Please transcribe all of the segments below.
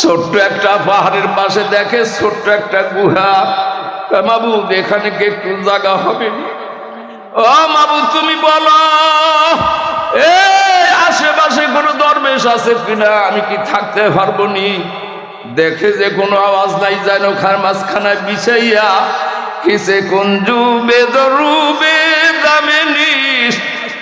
ছোট্ট একটা পাহাড়ের পাশে দেখে ছোট্ট একটা গুহা। তা মাবুদ, এখানে কি একটু জায়গা হবে? ও মাবুদ, তুমি বলো। এ, আশেপাশে কোনো দরবেশ আছে কিনা? আমি কি থাকতে পারব নি? দেখে যে কোনো আওয়াজ নাই, যেন খার মাঝখানায় বিছাইয়া কিসে কুঞ্জু বেদরুবে দামে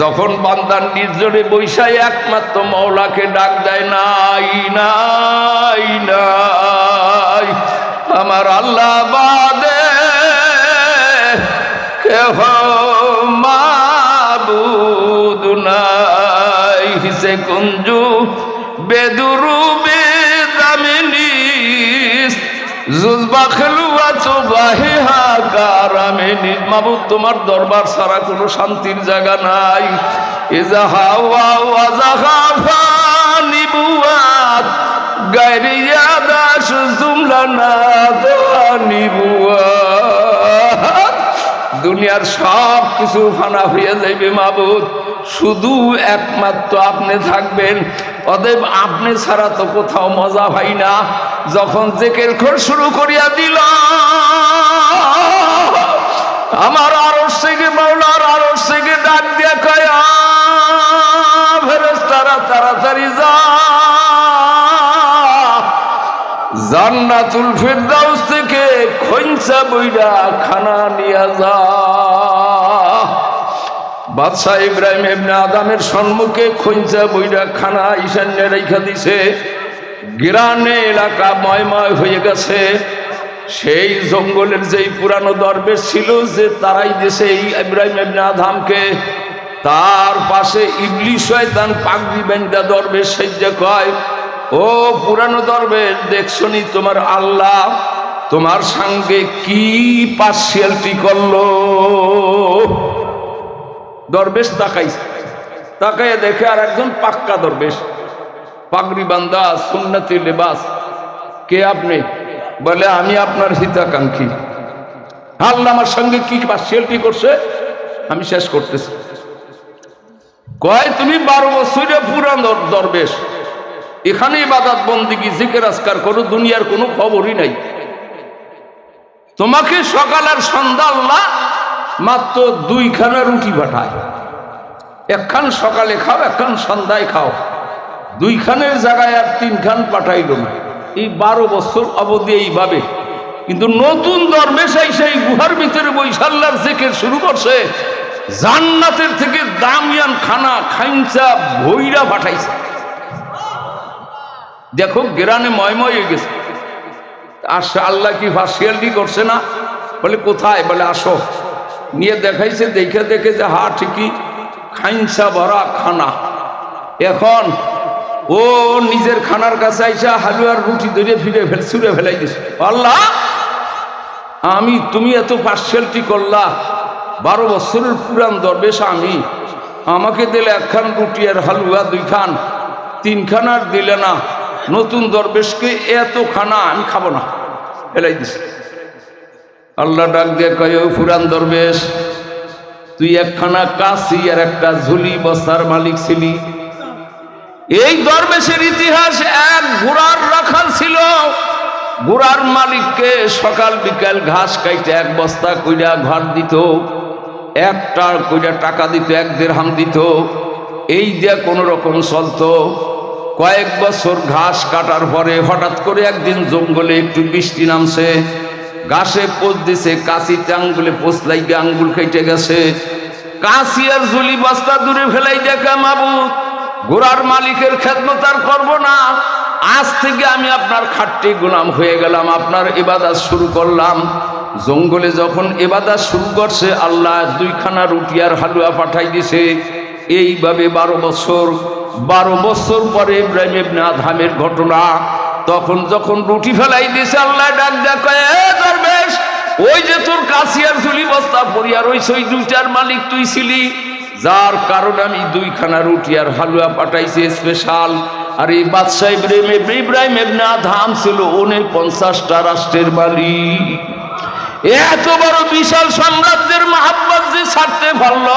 যখন বান্দার নির্জনে বৈশাই একমাত্র মৌলাকে ডাক দেয়, নাই নাই নাই, আমার আল্লাহ বাদে কেহ মাবুদ নাই। হিসে কুঞ্জু বেদুরু বেদামিনিস তোমার দরবার ছাড়া কোনো শান্তির জায়গা নাই। দুনিয়ার সব কিছু ফানা হয়ে যাইবে মাবুদ। শুধু একমাত্র আপনি থাকবেন। অতএব আপনি ছাড়া তো কোথাও মজা হয় না। যখন জেকের খোর শুরু করিয়া দিল আমার আরও থেকে মাওলার আরও থেকে ডাক দিয়া কয় তারা তাড়াতাড়ি যা। জান্নাতুল ফেরদাউস থেকে খৈঞ্চা বইরা খানা নিয়ে যা। বাদশাহ ইব্রাহিম ইবনে আদামের সম্মুখে খৈঞ্চা বইরা খানা ঈশান্যে রেখা দিছে। গ্রানে এলাকা ময়ময় হয়ে গেছে। সেই জঙ্গলের যেই পুরানো দরবেশ ছিল যে তারাই দেশে এই ইব্রাহিম ইবনে আদামকে। তার পাশে ইবলি শয়তান পাগড়ি বেন্দা দরবেশ সেজ্জা কয়, ও পুরানো দরবেশ দেখছনি তোমার আল্লাহ তোমার সঙ্গে কি পার্সিয়ালটি করল? দরবেশ তাকাইছে। তাকাইয়া দেখে আর একজন পাক্কা দরবেশ। পাগড়ি বান্দা সুন্নতি লেবাস। কে আপনি? বলে, আমি আপনার হিতাকাঙ্ক্ষী। আল্লাহ আমার সঙ্গে কি পার্সিয়ালটি করছে? আমি শেষ করতেছি। কয়, তুমি বারো বছরে পুরান দর- দরবেশ। এখানে ইবাদত বন্দিগি, জিকের আজকার করো, দুনিয়ার কোনো খবরই নাই। তোমাকে সকাল আর সন্ধ্যা আল্লাহ মাত্র দুইখানা রুটি পাঠায়। একখান সকালে খাও, একখান সন্ধ্যায় খাও। দুইখানের জায়গায় আর তিনখান পাঠাইল না। এই বারো বছর অবধি এইভাবে। কিন্তু নতুন দরবেশাই সেই গুহার ভিতরে বৈশাল্লার থেকে শুরু করছে। জান্নাতের থেকে দামিয়ান খানা খাইঞ্চা ভৈরা পাঠাইছে। দেখো, গেরানে ময়ময় হয়ে গেছে। আসছে আল্লাহ কি ফার্সিয়ালটি করছে না? বলে, কোথায়? বলে, আসো। নিয়ে দেখাইছে, দেখে দেখে যে, হা, ঠিকই, খাইনসা ভরা খানা। এখন ও নিজের খানার কাছে আইসা হালুয়ার রুটি ধরে ফিরে ফেল, ছুঁড়ে ফেলাই দিছে। আল্লাহ, আমি, তুমি এত পার্সেলটি করলা, বারো বছরের পুরান দরবেশ আমি, আমাকে দিলে একখান রুটি আর হালুয়া দুই খান তিনখান আর দিলে না, নতুন দরবেশকে এত খানা আমি খাব না। ফেলাই দিছে। আল্লাহ ডাক দিয়ে কয়, "ও পুরান দরবেশ, তুই একখানা কাশি আর একটা ঝুলি বস্তার মালিক ছিলি? এই দরবেশের ইতিহাস এক ঘোড়ার রাখাল ছিল। ঘোড়ার মালিককে সকাল বিকাল ঘাস কাইতে এক বস্তা কইরা ঘর দিত, একটা কইরা টাকা দিত, এক দেড়হাম দিত। এই দিয়ে কোনো রকম চলতো। কয়েক বছর ঘাস কাটার পরে হঠাৎ করে একদিন জঙ্গলে একটু বৃষ্টি নামছে। ঘাসে পোষ দিছে, কাশিতে আঙ্গুলে পোষ লাইগে আঙ্গুল কেটে গেছে। কাশি আর জুলি বাস্তা দূরে ফেলাই দেখা মাবুদ ঘোড়ার মালিকের খেদমত আর করব না। আজ থেকে আমি আপনার খাট্টি গোলাম হয়ে গেলাম, আপনার ইবাদত শুরু করলাম। জঙ্গলে যখন এবাদা শুরু করছে, আল্লাহ দুইখানা রুটি আর হালুয়া পাঠাই দিছে। এইভাবে বারো বছর বারো বছর পরে ইব্রাহিম ইবনে আদহামের ঘটনা। তখন যখন রুটি ফেলাই দিছে আল্লাহ ডাক দেখ দরবেশ, ওই যে তোর কাশিয়ার ঝুলি বস্তা পরিয়ার ওই সেই দুইটার মালিক তুই ছিলি। যার কারণে আমি দুইখানা রুটি আর হালুয়া পাঠাইছি স্পেশাল আর এই বাদশাহ ধাম ছিল উনি পঞ্চাশটা রাষ্ট্রের মালিক। এত বড় বিশাল সাম্রাজ্যের মাহাব্বাত যে ছাড়তে পারল,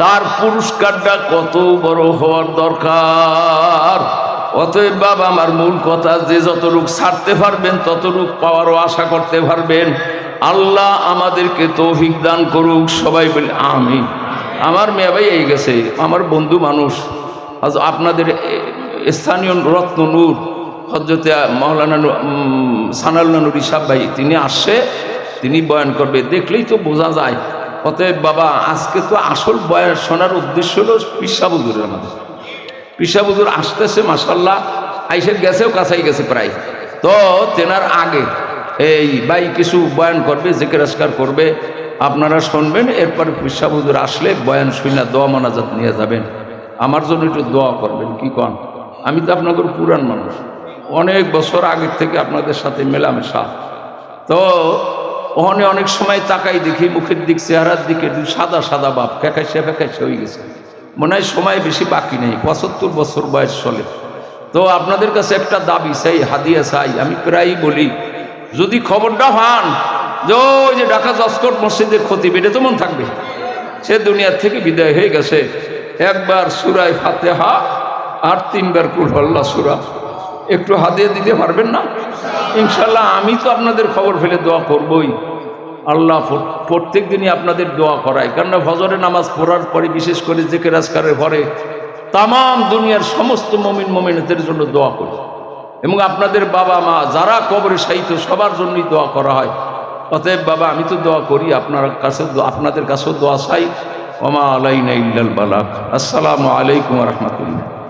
তার পুরস্কারটা কত বড় হওয়ার দরকার। অতএব বাবা আমার মূল কথা যে যত যতটুক ছাড়তে পারবেন তত ততটুক পাওয়ারও আশা করতে পারবেন। আল্লাহ আমাদেরকে তৌফিক দান করুক সবাই বলে আমি আমার মেয়ে ভাই এই গেছে আমার বন্ধু মানুষ আজ আপনাদের স্থানীয় রত্ন নূর হজরতে মৌলানা নু- উম, সানাউল্লাহ নুরি সাহ ভাই তিনি আসছে তিনি বয়ান করবে। দেখলেই তো বোঝা যায়। অতএব বাবা আজকে তো আসল বয়ান শোনার উদ্দেশ্য হলো পিসাবুদুরের আমাদের পিসাবুদুর আসতেছে মাসাল্লাহ আইসে গেছেও কাছাই গেছে প্রায়। তো তেনার আগে এই ভাই কিছু বয়ান করবে, জেকের আসকার করবে। আপনারা শুনবেন, এরপর পিসাবুদুর আসলে বয়ান শুনে দোয়া মানাজাত নিয়ে যাবেন। আমার জন্য একটু দোয়া করবেন, কি কন? আমি তো আপনাদের পুরান মানুষ। অনেক বছর আগের থেকে আপনাদের সাথে মেলামেশা। তো ওখানে অনেক সময় তাকাই দেখি, মুখের দিক, চেহারার দিকে সাদা সাদা বাপ ফেকাইছে ফেকাইছে হয়ে গেছে। মনে হয় সময় বেশি বাকি নেই, পঁচাত্তর বছর বয়স চলে। তো আপনাদের কাছে একটা দাবি চাই হাদিয়া চাই আমি প্রায়ই বলি, যদি খবরটা পান যে ওই যে ঢাকা জসকট মসজিদের ক্ষতি বেড়ে তো মন থাকবে। সে দুনিয়ার থেকে বিদায় হয়ে গেছে। একবার সুরায় ফাতেহা আর তিনবার কুলহল্লা সুরা। একটু হাদিয়ে দিতে পারবেন না? ইনশাল্লাহ আমি তো আপনাদের খবর ফেলে দোয়া করবই। আল্লাহ প্রত্যেক দিনই আপনাদের দোয়া করায়। কেননা ফজরের নামাজ পড়ার পরে, বিশেষ করে জেকে রাজকারের ঘরে তাম দুনিয়ার সমস্ত মমিন মমিনদের জন্য দোয়া করি। এবং আপনাদের বাবা মা যারা কবরে সাহিত্য সবার জন্যই দোয়া করা হয়। অতএব বাবা, আমি তো দোয়া করি, আপনার কাছে আপনাদের কাছেও দোয়া চাই। ওমা আলাইনা ইল্লাল বালাক। আসসালামু আলাইকুম রহমতুল্লাহ।